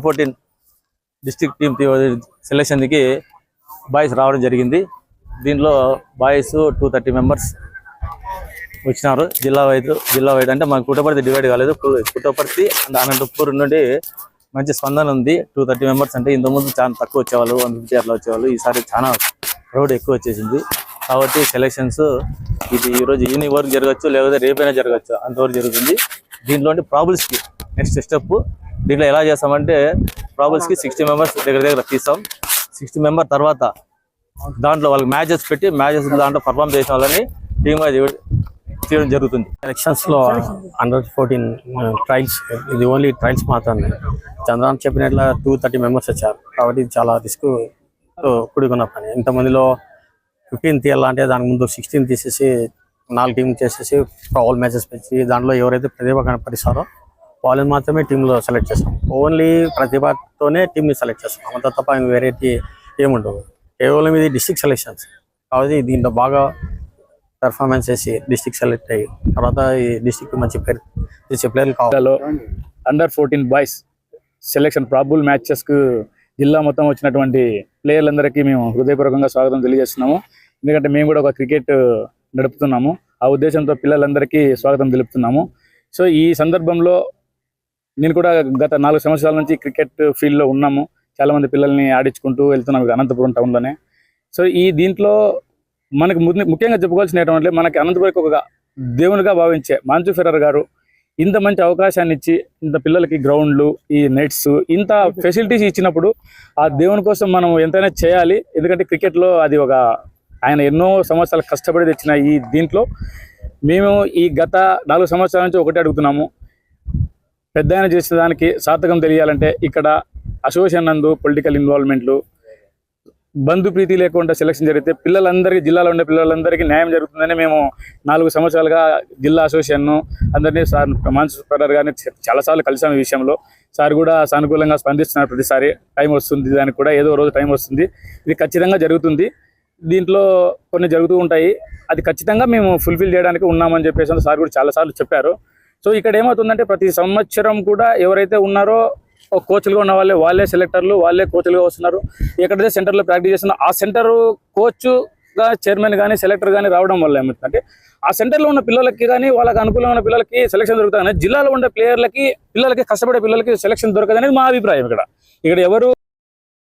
Fourteen district team సెలక్షన్కి boys రావడం జరిగింది. దీనిలో బాయ్స్ టూ థర్టీ మెంబర్స్ వచ్చినారు. జిల్లా వైజ్ జిల్లా వైద్ అంటే మన పుట్టపర్తి డివైడ్ కాలేదు. పు- పుట్టపర్తి అండ్ అనంతపూర్ నుండి మంచి స్పందన ఉంది. టూ థర్టీ మెంబర్స్ అంటే ఇంతకుముందు చాలా తక్కువ వచ్చేవాళ్ళు వన్ ఫిఫ్టీ అట్లా వచ్చేవాళ్ళు. ఈసారి చాలా క్రౌడ్ ఎక్కువ వచ్చేసింది. కాబట్టి సెలక్షన్స్ ఇది ఈరోజు ఈవినింగ్ వరకు జరగచ్చు లేకపోతే రేపైనా జరగచ్చు. అంతవరకు జరుగుతుంది. దీంట్లో ప్రాబ్లమ్స్కి నెక్స్ట్ స్టెప్ దీంట్లో ఎలా చేస్తామంటే ప్రాబ్లమ్స్కి సిక్స్టీ మెంబర్స్ దగ్గర దగ్గర తీస్తాం. సిక్స్టీ మెంబర్ తర్వాత దాంట్లో వాళ్ళకి మ్యాచెస్ పెట్టి మ్యాచెస్ దాంట్లో పర్ఫామ్ చేసిన వాళ్ళని టీమ్గా చేయడం జరుగుతుంది. ఎలక్షన్స్లో హండ్రెడ్ అండర్ ఫోర్టీన్ ట్రయల్స్ ఇది ఓన్లీ ట్రయల్స్ మాత్రమే. చంద్రబాబు చెప్పినట్ల టూ థర్టీ మెంబర్స్ వచ్చారు. కాబట్టి చాలా రిస్క్ కూడుకున్న పని. ఇంతమందిలో ఫిఫ్టీన్ తీయాలంటే దాని ముందు సిక్స్టీన్ తీసేసి నాలుగు టీం చేసేసి ఆల్ మ్యాచెస్ పెంచి దాంట్లో ఎవరైతే ప్రతిభ కనపరిస్తారో వాళ్ళని మాత్రమే టీంలో సెలెక్ట్ చేస్తాం. ఓన్లీ ప్రతిభతోనే టీంని సెలెక్ట్ చేస్తాం. అంత తప్ప ఇంక వెరైటీ ఏముండవు కేవలం ఇది డిస్ట్రిక్ట్ సెలెక్షన్స్ కాబట్టి దీంట్లో బాగా పెర్ఫార్మెన్స్ చేసి డిస్ట్రిక్ట్ సెలెక్ట్ అయ్యి తర్వాత ఈ డిస్ట్రిక్ట్ మంచి పేరు తెచ్చే ప్లేయర్లు కావాలి. Under fourteen boys selection probable మ్యాచెస్కు జిల్లా మొత్తం వచ్చినటువంటి ప్లేయర్లందరికీ మేము హృదయపూర్వకంగా స్వాగతం తెలియజేస్తున్నాము. ఎందుకంటే మేము కూడా ఒక క్రికెట్ నడుపుతున్నాము. ఆ ఉద్దేశంతో పిల్లలందరికీ స్వాగతం తెలుపుతున్నాము. సో ఈ సందర్భంలో నేను కూడా గత నాలుగు సంవత్సరాల నుంచి క్రికెట్ ఫీల్డ్లో ఉన్నాము. చాలా మంది పిల్లల్ని ఆడించుకుంటూ వెళ్తున్నాం అనంతపురం టౌన్లోనే. సో ఈ దీంట్లో మనకు ము- ముఖ్యంగా చెప్పుకోవాల్సినటువంటి మనకి అనంతపురం ఒక దేవునిగా భావించే మాంచు ఫెరర్ గారు ఇంత మంచి అవకాశాన్ని ఇచ్చి ఇంత పిల్లలకి గ్రౌండ్లు ఈ నెట్స్ ఇంత ఫెసిలిటీస్ ఇచ్చినప్పుడు ఆ దేవుని కోసం మనం ఎంతైనా చేయాలి. ఎందుకంటే క్రికెట్లో అది ఒక ఆయన ఎన్నో సంవత్సరాలు కష్టపడి తెచ్చిన ఈ దీంట్లో మేము ఈ గత నాలుగు సంవత్సరాల నుంచి ఒకటి అడుగుతున్నాము. పెద్ద ఆయన చేసిన దానికి సార్థకం తెలియాలంటే ఇక్కడ అసోసియేషన్ నందు పొలిటికల్ ఇన్వాల్వ్మెంట్లు బంధు ప్రీతి లేకుండా సెలక్షన్ జరిగితే పిల్లలందరికీ జిల్లాలో ఉండే పిల్లలందరికీ న్యాయం జరుగుతుందని మేము నాలుగు సంవత్సరాలుగా జిల్లా అసోసియేషన్ అందరినీ సార్ మాన్స్ ప్రధార్ గారిని చాలాసార్లు కలిసాము ఈ విషయంలో. సార్ కూడా సానుకూలంగా స్పందిస్తున్నారు ప్రతిసారి. టైం వస్తుంది దానికి కూడా ఏదో రోజు టైం వస్తుంది. ఇది ఖచ్చితంగా జరుగుతుంది. దీంట్లో కొన్ని జరుగుతూ ఉంటాయి. అది ఖచ్చితంగా మేము ఫుల్ఫిల్ చేయడానికి ఉన్నామని చెప్పేసి సార్ కూడా చాలాసార్లు చెప్పారు. సో ఇక్కడ ఏమవుతుందంటే ప్రతి సంవత్సరం కూడా ఎవరైతే ఉన్నారో కోచ్లుగా ఉన్న వాళ్ళే వాళ్ళే సెలెక్టర్లు వాళ్ళే కోచ్లుగా వస్తున్నారు. ఎక్కడైతే సెంటర్లో ప్రాక్టీస్ చేస్తున్నా ఆ సెంటర్ కోచ్గా చైర్మన్ కానీ సెలెక్టర్ కానీ రావడం వల్ల ఏమవుతుందంటే ఆ సెంటర్లో ఉన్న పిల్లలకి కానీ వాళ్ళకి అనుకూలంగా ఉన్న పిల్లలకి సెలక్షన్ దొరుకుతుంది. కానీ జిల్లాలో ఉండే ప్లేయర్లకి పిల్లలకి కష్టపడే పిల్లలకి సెలక్షన్ దొరకదనేది మా అభిప్రాయం ఇక్కడ. ఇక్కడ ఎవరు